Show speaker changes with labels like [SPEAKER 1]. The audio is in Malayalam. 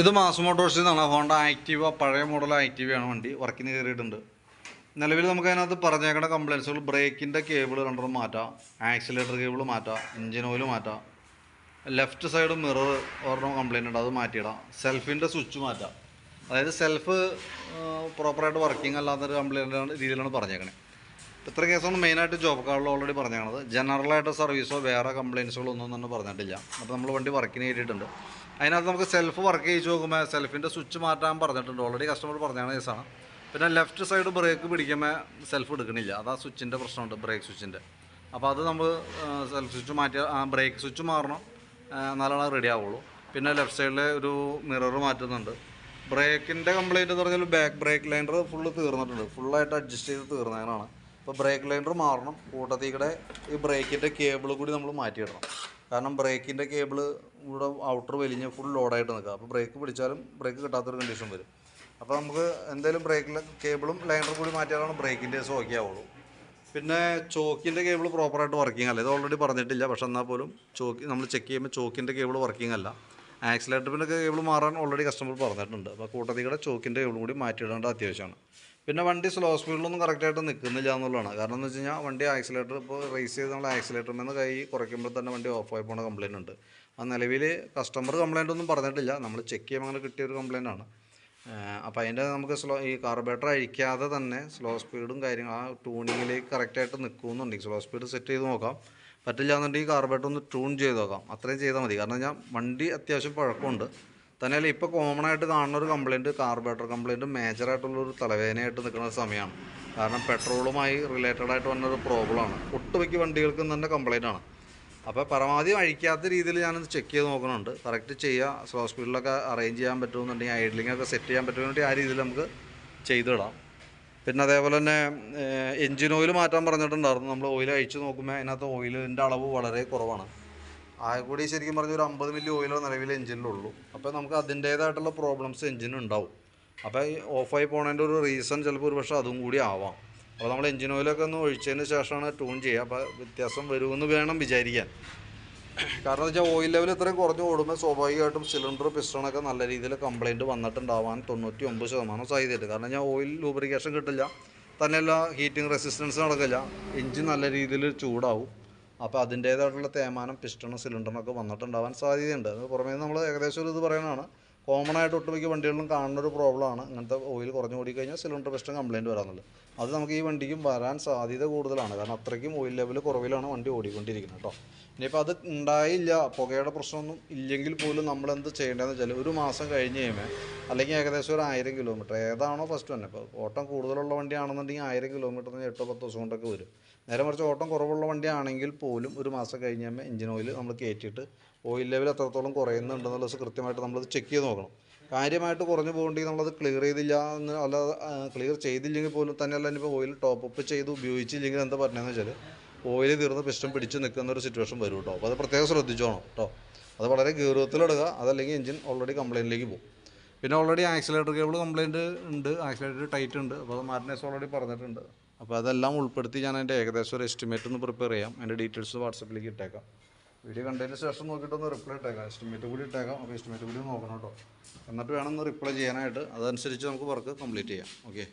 [SPEAKER 1] ഇത് മാസ് മോട്ടോഴ്സിൽ നിന്നാണ് ഹോണ്ട ആക്റ്റീവ പഴയ മോഡൽ ആക്റ്റീവയാണ് വണ്ടി. വർക്കിന് കയറിയിട്ടുണ്ട്. നിലവിൽ നമുക്ക് അതിനകത്ത് പറഞ്ഞേക്കുന്ന കംപ്ലയിൻസുകൾ ബ്രേക്കിന്റെ കേബിൾ രണ്ടെണ്ണം മാറ്റാം. ആക്സിലേറ്റർ കേബിൾ മാറ്റാം. എഞ്ചിൻ ഓയിൽ മാറ്റാം. ലെഫ്റ്റ് സൈഡ് മിറർ ഒരെണ്ണം കംപ്ലയിന്റ് ഉണ്ട്. അത് മാറ്റിയിടാം. സെൽഫിന്റെ സ്വിച്ച് മാറ്റാം. അതായത് സെൽഫ് പ്രോപ്പറായിട്ട് വർക്കിംഗ് അല്ലാത്തൊരു കംപ്ലയിന്റ് രീതിയിലാണ് പറഞ്ഞേക്കണേ. ഇത്ര കേസാണ് മെയിനായിട്ട് ജോബ് കാർഡിൽ ഓൾറെഡി പറഞ്ഞത് ജനറലായിട്ട് സർവീസോ വേറെ കംപ്ലയിൻസുകളോ ഒന്നും തന്നെ പറഞ്ഞിട്ടില്ല. അപ്പോൾ നമ്മൾ വണ്ടി വർക്കിന് കയറ്റിയിട്ടുണ്ട് അതിനകത്ത് നമുക്ക് സെൽഫ് വർക്ക് ചെയ്ത് നോക്കുമ്പോൾ സെൽഫിന്റെ സ്വിച്ച് മാറ്റാൻ പറഞ്ഞിട്ടുണ്ട്. ഓൾറെഡി കസ്റ്റമർ പറഞ്ഞാണ് കേസാണ്. പിന്നെ ലെഫ്റ്റ് സൈഡ് ബ്രേക്ക് പിടിക്കുമ്പോൾ സെൽഫ് എടുക്കണില്ല. അതാ സ്വിച്ചിന്റെ പ്രശ്നമുണ്ട് ബ്രേക്ക് സ്വിച്ചിന്റെ അപ്പോൾ അത് നമ്മൾ സെൽഫ് സ്വിച്ച് മാറ്റി ആ ബ്രേക്ക് സ്വിച്ച് മാറണം. ആ, എന്നാലാണ് റെഡി ആവുള്ളൂ. പിന്നെ ലെഫ്റ്റ് സൈഡിൽ ഒരു മിറർ മാറ്റുന്നുണ്ട്. ബ്രേക്കിന്റെ കംപ്ലയിന്റ് എന്ന് പറഞ്ഞാൽ ബാക്ക് ബ്രേക്ക് ലൈനർ ഫുള്ള് തീർന്നിട്ടുണ്ട്. ഫുള്ളായിട്ട് അഡ്ജസ്റ്റ് ചെയ്ത് തീർന്നതിനാണ്. ഇപ്പോൾ ബ്രേക്ക് ലൈനർ മാറണം. കൂട്ടത്തിൽ കൂടെ ഈ ബ്രേക്കിന്റെ കേബിൾ കൂടി നമ്മൾ മാറ്റിയിടണം. കാരണം ബ്രേക്കിന്റെ കേബിൾ ഇവിടെ ഔട്ടർ വലിഞ്ഞ് ഫുൾ ലോഡായിട്ട് നിൽക്കുക. അപ്പോൾ ബ്രേക്ക് പിടിച്ചാലും ബ്രേക്ക് കിട്ടാത്തൊരു കണ്ടീഷൻ വരും. അപ്പോൾ നമുക്ക് എന്തായാലും ബ്രേക്കിൽ കേബിളും ലൈനറും കൂടി മാറ്റിയാലാണ് ബ്രേക്കിന്റെ ഓക്കെ ആവുള്ളൂ. പിന്നെ ചോക്കിന്റെ കേബിൾ പ്രോപ്പറായിട്ട് വർക്കിംഗ് അല്ല. ഇത് ഓൾറെഡി പറഞ്ഞിട്ടില്ല. പക്ഷെ എന്നാൽ പോലും ചോക്ക് നമ്മൾ ചെക്ക് ചെയ്യുമ്പോൾ ചോക്കിന്റെ കേബിൾ വർക്കിംഗ് അല്ല. ആക്സിലേറ്ററിന്റെ കേബിൾ മാറാൻ ഓൾറെഡി കസ്റ്റമർ പറഞ്ഞിട്ടുണ്ട്. അപ്പോൾ കൂട്ടത്തിൽ കൂടെ ചോക്കിന്റെ കേബിൾ കൂടി മാറ്റിയിടേണ്ട അത്യാവശ്യമാണ്. പിന്നെ വണ്ടി സ്ലോ സ്പീഡിലൊന്നും കറക്റ്റായിട്ട് നിൽക്കുന്നില്ല എന്നുള്ളതാണ്. കാരണം എന്ന് വെച്ച് കഴിഞ്ഞാൽ വണ്ടി ആക്സിലേറ്റർ ഇപ്പോൾ റേസ് ചെയ്ത് നമ്മൾ ആക്സിലേറ്ററിൽ നിന്ന് കൈ കുറയ്ക്കുമ്പോൾ തന്നെ വണ്ടി ഓഫ് ആയി പോകുന്ന കംപ്ലയിന്റ് ഉണ്ട്. ആ നിലവിൽ കസ്റ്റമർ കംപ്ലയിന്റ് ഒന്നും പറഞ്ഞിട്ടില്ല. നമ്മൾ ചെക്ക് ചെയ്യുമ്പോൾ അങ്ങനെ കിട്ടിയ ഒരു കംപ്ലയിന്റ് ആണ്. അപ്പോൾ അതിന്റെ നമുക്ക് സ്ലോ ഈ കാർബേറ്റർ അഴിക്കാതെ തന്നെ സ്ലോ സ്പീഡും കാര്യങ്ങളും ആ ട്യൂണിങ്ങിലേക്ക് കറക്റ്റായിട്ട് നിൽക്കുമെന്നുണ്ടെങ്കിൽ സ്ലോ സ്പീഡ് സെറ്റ് ചെയ്ത് നോക്കാം. പറ്റില്ല എന്നുണ്ടെങ്കിൽ കാർബേറ്റർ ഒന്ന് ട്യൂൺ ചെയ്ത് നോക്കാം. അത്രയും ചെയ്താൽ മതി. കാരണം ഞാൻ വണ്ടി അത്യാവശ്യം പഴക്കമുണ്ട്. തന്നെയല്ല ഇപ്പോൾ കോമൺ ആയിട്ട് കാണുന്ന ഒരു കംപ്ലയിന്റ് കാർബേറ്റർ കംപ്ലയിന്റ് മേജറായിട്ടുള്ളൊരു തലവേദനയായിട്ട് നിൽക്കുന്ന സമയമാണ് കാരണം പെട്രോളുമായി റിലേറ്റഡ് ആയിട്ട് വന്നൊരു പ്രോബ്ലമാണ് ഒട്ടുമിക്ക വണ്ടികൾക്കും തന്നെ കംപ്ലയിന്റ് ആണ്. അപ്പോൾ പരമാവധി അഴിക്കാത്ത രീതിയിൽ ഞാനത് ചെക്ക് ചെയ്ത് നോക്കുന്നുണ്ട്. കറക്റ്റ് ചെയ്യുക സ്ലോ സ്പീഡിലൊക്കെ അറേഞ്ച് ചെയ്യാൻ പറ്റുമെന്നുണ്ടെങ്കിൽ ഐഡ്ലിംഗ് ഒക്കെ സെറ്റ് ചെയ്യാൻ പറ്റുമെന്നുണ്ടെങ്കിൽ ആ രീതിയിൽ നമുക്ക് ചെയ്തിടാം. പിന്നെ അതേപോലെ തന്നെ എഞ്ചിൻ ഓയിൽ മാറ്റാൻ പറഞ്ഞിട്ടുണ്ടായിരുന്നു. നമ്മൾ ഓയിൽ അഴിച്ച് നോക്കുമ്പോൾ അതിനകത്ത് ഓയിലിന്റെ അളവ് വളരെ കുറവാണ്. ആകെ കൂടി ശരിക്കും പറഞ്ഞ ഒരു അമ്പത് മില്ലി ഓയിലോ നിലവിൽ എഞ്ചിനിലുള്ളൂ അപ്പോൾ നമുക്ക് അതിന്റേതായിട്ടുള്ള പ്രോബ്ലംസ് എഞ്ചിന് ഉണ്ടാവും. അപ്പോൾ ഈ ഓഫായി പോണതിന്റെ ഒരു റീസൺ ചിലപ്പോൾ ഒരു പക്ഷേ അതും കൂടി ആവാം. അപ്പോൾ നമ്മൾ എഞ്ചിൻ ഓയിലൊക്കെ ഒന്ന് ഒഴിച്ചതിന് ശേഷമാണ് ട്യൂൺ ചെയ്യുക. അപ്പോൾ വ്യത്യാസം വരുമെന്ന് വേണം വിചാരിക്കാൻ. കാരണം വെച്ചാൽ ഓയിൽ ലെവൽ ഇത്രയും കുറഞ്ഞ് ഓടുമ്പോൾ സ്വാഭാവികമായിട്ടും സിലിണ്ടർ പിസ്റ്റണൊക്കെ നല്ല രീതിയിൽ കംപ്ലൈന്റ് വന്നിട്ടുണ്ടാവാൻ തൊണ്ണൂറ്റി ഒമ്പത് ശതമാനം സാധ്യതയുണ്ട്. കാരണം ഞാൻ ഓയിൽ ലൂബ്രിക്കേഷൻ കിട്ടില്ല. തന്നെയല്ല ഹീറ്റിംഗ് റെസിസ്റ്റൻസ് നടക്കില്ല. എഞ്ചിൻ നല്ല രീതിയിൽ ചൂടാവും. അപ്പോൾ അതിന്റേതായിട്ടുള്ള തേമാനം പിസ്റ്റണും സിലിണ്ടറിനൊക്കെ വന്നിട്ടുണ്ടാവാൻ സാധ്യതയുണ്ട്. അത് പുറമേ നമ്മൾ ഏകദേശം ഒരു ഇത് പറയുന്നതാണ്. കോമൺ ആയിട്ട് ഒട്ടുമിക്ക വണ്ടികളിലും കാണുന്ന ഒരു പ്രോബ്ലമാണ് ഇങ്ങനത്തെ ഓയിൽ കുറഞ്ഞു കൂടി കഴിഞ്ഞാൽ സിലിണ്ടർ പ്രശ്നം കംപ്ലയിന്റ് വരാമെന്നുള്ളത് അത് നമുക്ക് ഈ വണ്ടിക്കും വരാൻ സാധ്യത കൂടുതലാണ്. കാരണം അത്രയ്ക്കും ഓയിൽ ലെവൽ കുറവിലാണ് വണ്ടി ഓടിക്കൊണ്ടിരിക്കുന്നത് കേട്ടോ. ഇനിയിപ്പോൾ അത് ഉണ്ടായില്ല പുകയുടെ പ്രശ്നമൊന്നും ഇല്ലെങ്കിൽ പോലും നമ്മൾ എന്ത് ചെയ്യേണ്ടതെന്ന് വെച്ചാൽ ഒരു മാസം കഴിഞ്ഞ് കഴിയുമ്പോൾ അല്ലെങ്കിൽ ഏകദേശം ഒരു ആയിരം കിലോമീറ്റർ ഏതാണോ ഫസ്റ്റ് തന്നെ ഇപ്പോൾ ഓട്ടം കൂടുതലുള്ള വണ്ടിയാണെന്നുണ്ടെങ്കിൽ ആയിരം കിലോമീറ്ററിന് എട്ടോ പത്തോ ദിവസം കൊണ്ടൊക്കെ വരും. നേരെ മറിച്ച് ഓട്ടം കുറവുള്ള വണ്ടിയാണെങ്കിൽ പോലും ഒരു മാസം കഴിഞ്ഞ് കഴിയുമ്പോൾ എഞ്ചിൻ ഓയിൽ നമ്മൾ കയറ്റിയിട്ട് ഓയിൽ ലെവൽ എത്രത്തോളം കുറയുന്നുണ്ടെന്നുള്ളത് കൃത്യമായിട്ട് നമ്മളത് ചെക്ക് ചെയ്ത് നോക്കണം. കാര്യമായിട്ട് കുറഞ്ഞു പോകണ്ടെങ്കിൽ നമ്മളത് ക്ലിയർ ചെയ്തില്ല എന്ന് അല്ല ക്ലിയർ ചെയ്തില്ലെങ്കിൽ പോലും തന്നെയല്ല ഇനിയിപ്പോൾ ഓയിൽ ടോപ്പ് അപ്പ് ചെയ്ത് ഉപയോഗിച്ചില്ലെങ്കിൽ എന്താ പറഞ്ഞതെന്ന് വെച്ചാൽ ഓയിൽ തീർന്ന് പിസ്റ്റം പിടിച്ച് നിൽക്കുന്ന ഒരു സിറ്റുവേഷൻ വരും കേട്ടോ അപ്പോൾ അത് പ്രത്യേകം ശ്രദ്ധിച്ചോണം കേട്ടോ അത് വളരെ ഗൗരവത്തിലിടുക അതല്ലെങ്കിൽ എഞ്ചിൻ ഓൾറെഡി കംപ്ലയിന്റിലേക്ക് പോകും. പിന്നെ ഓൾറെഡി ആക്സിലേറ്റർ കേബിൾ കംപ്ലയിന്റ് ഉണ്ട് ആക്സിലേറ്റർ ടൈറ്റ് ഉണ്ട്. അപ്പോൾ അത് മാർട്ടിനേഴ്സ് ഓൾറെഡി പറഞ്ഞിട്ടുണ്ട്. അപ്പോൾ അതെല്ലാം ഉൾപ്പെടുത്തി ഞാൻ അതിന്റെ ഏകദേശം ഒരു എസ്റ്റിമേറ്റ് ഒന്ന് പ്രിപ്പയർ ചെയ്യാം. അതിന്റെ ഡീറ്റെയിൽസ് വാട്സപ്പിലേക്ക് ഇട്ടേക്കാം. വീഡിയോ കണ്ടതിന് ശേഷം നോക്കിയിട്ടൊന്ന് റിപ്ലൈ ഇട്ടേക്കാം. എസ്റ്റിമേറ്റ് കൂടി ഇട്ടേക്കാം. അപ്പോൾ എസ്റ്റിമേറ്റ് കൂടി നോക്കണം കേട്ടോ. എന്നിട്ട് വേണം ഒന്ന് റിപ്ലൈ ചെയ്യാനായിട്ട്. അതനുസരിച്ച് നമുക്ക് വർക്ക് കംപ്ലീറ്റ് ചെയ്യാം. ഓക്കെ